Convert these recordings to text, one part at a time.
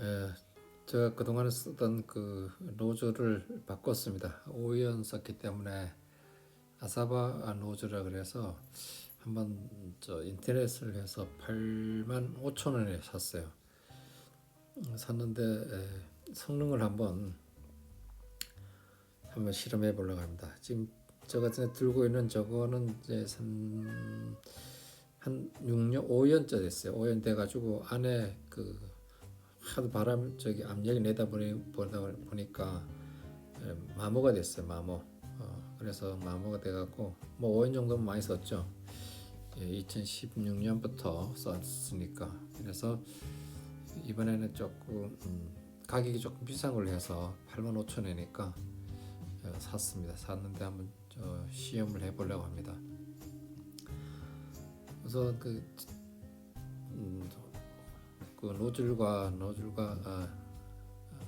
예, 제가 그동안에 쓰던 그 노즐을 바꿨습니다. 5연 썼기 때문에 아사바 노즐이라 그래서 한번 저 인터넷을 해서 8만 5천 원에 샀어요. 음, 샀는데 에, 성능을 한번 한번 실험해 보려고 합니다. 지금 저 같은 데 들고 있는 저거는 이제 한, 한 6년, 5년째 됐어요. 5년 돼 가지고 안에 그 하도 바람 저기 압력이 내다 보니 보다 보니까 에, 마모가 됐어요. 마모. 어, 그래서 마모가 돼갖고 뭐 5년 정도면 많이 썼죠. 예, 2016년부터 썼으니까 그래서 이번에는 조금 음, 가격이 조금 비싼 걸로 해서 8만 5천 원이니까 어, 샀습니다. 샀는데 한번 저 시험을 해보려고 합니다. 그래서 그, 음, 그 노즐과 노즐과 아, 아,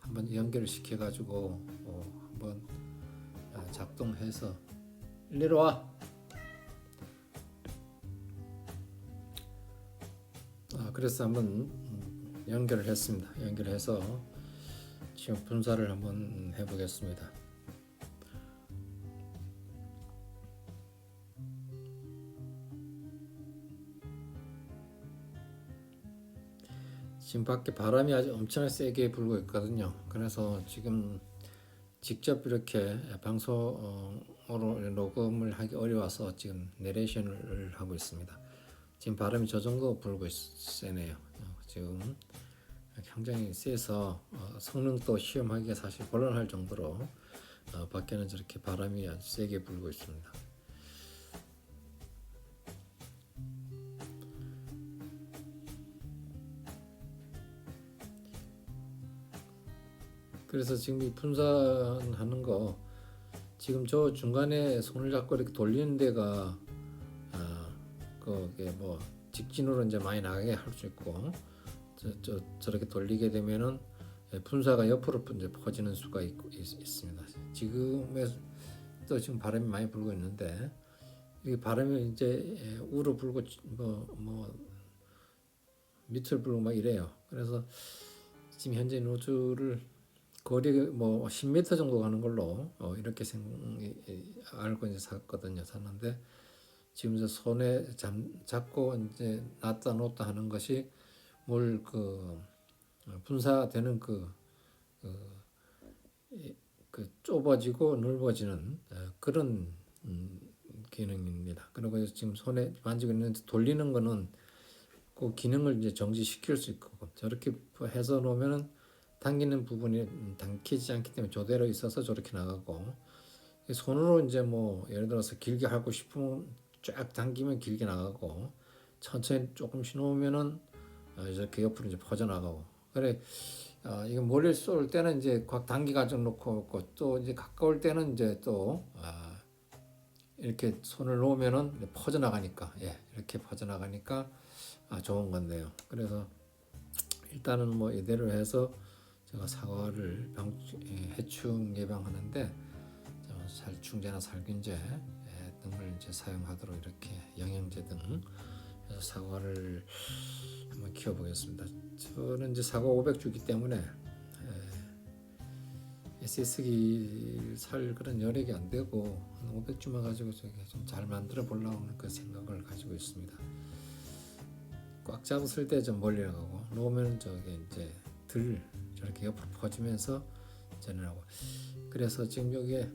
한번 연결을 시켜 가지고 어, 한번 아, 작동해서 일로 와. 아, 그래서 한번 음, 연결을 했습니다. 연결해서 지금 분사를 한번 해보겠습니다. 지금 밖에 바람이 아주 엄청나게 세게 불고 있거든요. 그래서 지금 직접 이렇게 방송으로 녹음을 하기 어려워서 지금 내레이션을 하고 있습니다. 지금 바람이 저 정도 불고 있, 세네요. 어, 지금 굉장히 세서 어, 성능도 시험하기가 사실 곤란할 정도로 어, 밖에는 저렇게 바람이 아주 세게 불고 있습니다. 그래서 지금 이 분산하는 거 지금 저 중간에 손을 잡고 이렇게 돌리는 데가 아 그게 뭐 직진으로 이제 많이 나가게 할 수 있고 저, 저 저렇게 돌리게 되면은 예, 분사가 옆으로 이제 퍼지는 수가 있, 있, 습니다 지금에 또 지금 바람이 많이 불고 있는데 이 바람이 이제 예, 우로 불고 뭐뭐 뭐 밑을 불고 막 이래요. 그래서 지금 현재 노즐을 거리 뭐 10m 정도 가는 걸로 어, 이렇게 생 알고 이제 샀거든요. 샀는데 지금 이제 손에 잠, 잡고 이제 놨다 놓다 하는 것이 뭘그 분사되는 그, 그, 이- 그 좁아지고 넓어지는 어, 그런 음, 기능입니다. 그리고 지금 손에 만지고 있는 돌리는 거는 그 기능을 이제 정지시킬 수 있고 저렇게 해서 놓으면은 당기는 부분이 음, 당기지 않기 때문에 저대로 있어서 저렇게 나가고 이 손으로 이제 뭐 예를 들어서 길게 하고 싶으면 쫙 당기면 길게 나가고 천천히 조금씩 놓으면은 어, 이렇게 옆으로 이제 퍼져 나가고 그래 어, 이거 머리를 쏠 때는 이제 확 당기 가지고 놓고 또 이제 가까울 때는 이제 또 아, 이렇게 손을 놓으면은 이제 퍼져 나가니까 예 이렇게 퍼져 나가니까 아 좋은 건데요. 그래서 일단은 뭐 이대로 해서 제가 사과를 병, 예, 해충 예방하는데 저 살충제나 살균제 예, 등을 이제 사용하도록 이렇게 영양제 등 사과를 한번 키워보겠습니다. 저는 이제 사과 500주기 때문에 예, SS기 살 그런 여력이 안 되고 한 500주만 가지고 저기 좀잘 만들어 보려고 그 생각을 가지고 있습니다. 꽉 잡았을 때 좀 멀리 나가고 놓으면 저기 이제 들 저렇게 옆으로 퍼지면서 전환하고. 그래서 지금 여기에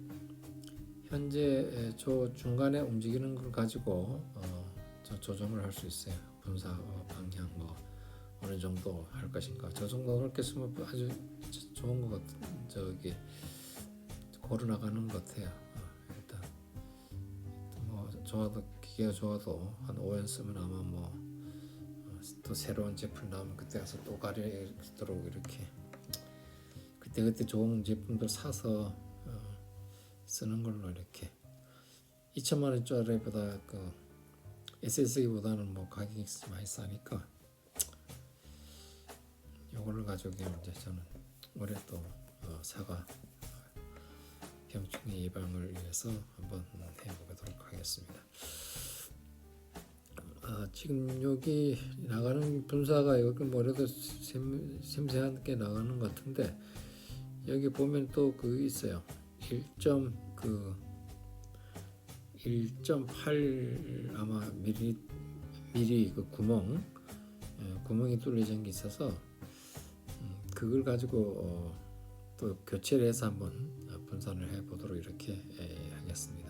현재 저 중간에 움직이는 걸 가지고 어, 저 조정을 할 수 있어요. 분사 어, 방향 뭐 어느 정도 할 것인가. 저 정도 그렇게 쓰면 아주 저- 좋은 것같 저기 고르 나가는 것 같아요. 어, 일단. 뭐 좋아도 기계가 좋아도 한 5년 쓰면 아마 뭐또 새로운 제품 나오면 그때 가서 또 가리도록 이렇게 그때 그때 좋은 제품들 사서 어, 쓰는 걸로 이렇게 2천만 원짜리보다 그 SS기보다는 뭐 가격이 많이 싸니까 이거를 가지고 이제 저는 올해 또 어, 사과 병충해 예방을 위해서 한번 해보도록 하겠습니다. 아, 지금 여기 나가는 분사가 여기 뭐래도 셈, 셈세하게 나가는 것 같은데 여기 보면 또 그 있어요. 1점 그 1.8 아마 미리 미리 그 구멍 예, 구멍이 뚫려진 게 있어서 음, 그걸 가지고 어, 또 교체를 해서 한번 분산을 해 보도록 이렇게 예, 하겠습니다.